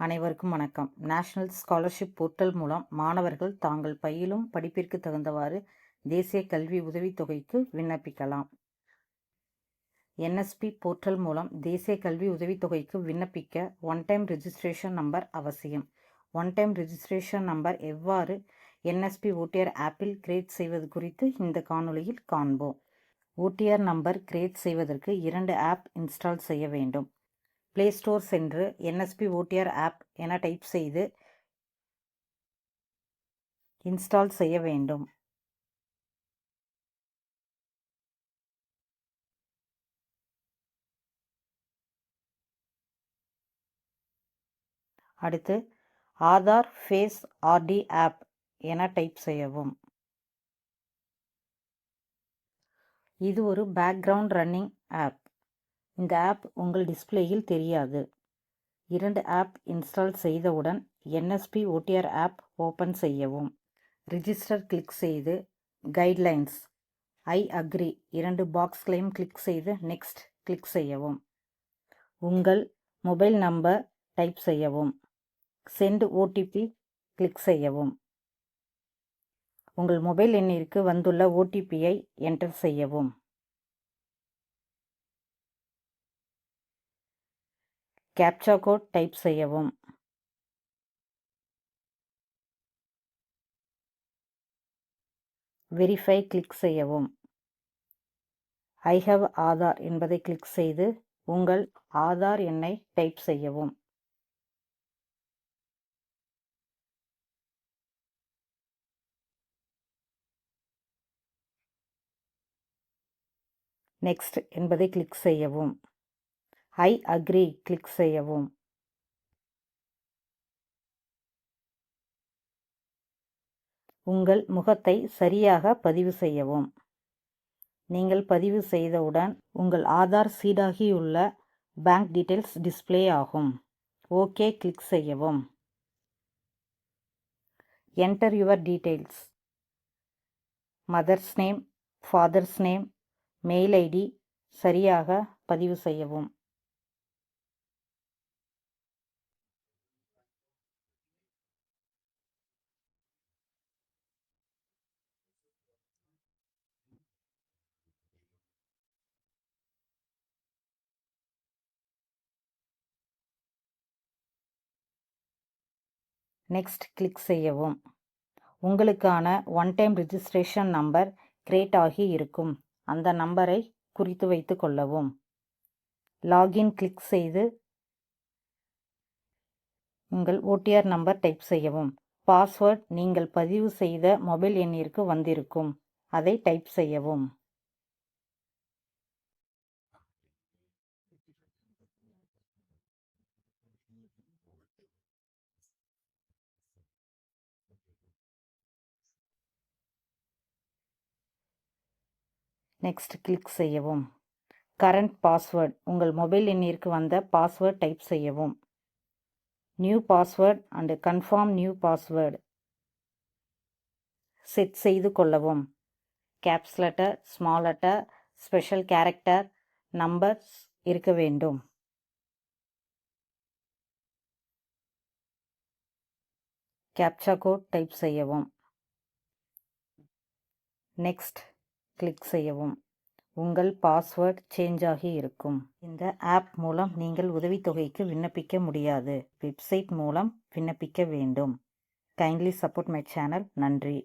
அனைவருக்கும் வணக்கம். National scholarship portal மூலம் மாணவர்கள் தாங்கள் பயிலும் படிப்பிற்கு தகுந்தவாறு தேசிய கல்வி உதவித்தொகைக்கு விண்ணப்பிக்கலாம். என்எஸ்பி போர்ட்டல் மூலம் தேசிய கல்வி உதவித்தொகைக்கு விண்ணப்பிக்க ஒன் டைம் ரிஜிஸ்ட்ரேஷன் நம்பர் அவசியம். ஒன் டைம் ரிஜிஸ்ட்ரேஷன் நம்பர் எவ்வாறு என்எஸ்பி ஓட்டிஆர் ஆப்பில் கிரியேட் செய்வது குறித்து இந்த காணொளியில் காண்போம். ஓட்டிஆர் நம்பர் கிரியேட் செய்வதற்கு இரண்டு ஆப் இன்ஸ்டால் செய்ய வேண்டும். ப்ளே ஸ்டோர் சென்று என்எஸ்பி ஓடிஆர் ஆப் என டைப் செய்து இன்ஸ்டால் செய்ய வேண்டும். அடுத்து ஆதார் ஃபேஸ் ஆர்டி ஆப் என டைப் செய்யவும். இது ஒரு பேக்ரவுண்ட் ரன்னிங் ஆப் இந்த ஆப் உங்கள் டிஸ்பிளேயில் தெரியாது. இரண்டு ஆப் இன்ஸ்டால் செய்தவுடன் என்எஸ்பி ஓடிஆர் ஆப் ஓப்பன் செய்யவும். ரிஜிஸ்டர் கிளிக் செய்து கைட்லைன்ஸ் ஐ அக்ரி இரண்டு பாக்ஸ்களையும் கிளிக் செய்து நெக்ஸ்ட் கிளிக் செய்யவும். உங்கள் மொபைல் நம்பர் டைப் செய்யவும். சென்ட் ஓடிபி கிளிக் செய்யவும். உங்கள் மொபைல் எண்ணிற்கு வந்துள்ள ஓடிபியை என்டர் செய்யவும். கேப்சா கோட் டைப் செய்யவும். வெரிஃபை கிளிக் செய்யவும். ஐ ஹவ் ஆதார் என்பதை கிளிக் செய்து உங்கள் ஆதார் எண்ணை டைப் செய்யவும். நெக்ஸ்ட் என்பதை கிளிக் செய்யவும். ஐ அக்ரி கிளிக் செய்யவும். உங்கள் முகத்தை சரியாக பதிவு செய்யவும். நீங்கள் பதிவு செய்தவுடன் உங்கள் ஆதார் சீடாகியுள்ள பேங்க் டீட்டெயில்ஸ் டிஸ்பிளே ஆகும். ஓகே கிளிக் செய்யவும். Enter your details mother's name father's name mail ID சரியாக பதிவு செய்யவும். நெக்ஸ்ட் கிளிக் செய்யவும். உங்களுக்கான one time registration number create ஆகி இருக்கும். அந்த நம்பரை குறித்து வைத்து கொள்ளவும். லாகின் கிளிக் செய்து உங்கள் ஓடிஆர் நம்பர் டைப் செய்யவும். பாஸ்வேர்ட் நீங்கள் பதிவு செய்த மொபைல் எண்ணிற்கு வந்திருக்கும். அதை டைப் செய்யவும். நெக்ஸ்ட் கிளிக் செய்யவும். கரண்ட் பாஸ்வேர்ட் உங்கள் மொபைல் எண்ணிற்கு வந்த பாஸ்வேர்ட் டைப் செய்யவும். New password and confirm new password set செய்து கொள்ளவும். Caps letter small letter special character numbers இருக்க வேண்டும். கேப்சா கோட் டைப் செய்யவும். நெக்ஸ்ட் கிளிக் செய்யவும். உங்கள் பாஸ்வேர்ட் சேஞ்ச் ஆகி இருக்கும். இந்த ஆப் மூலம் நீங்கள் உதவித்தொகைக்கு விண்ணப்பிக்க முடியாது. வெப்சைட் மூலம் விண்ணப்பிக்க வேண்டும். கைண்ட்லி சப்போர்ட் மை சேனல் நன்றி.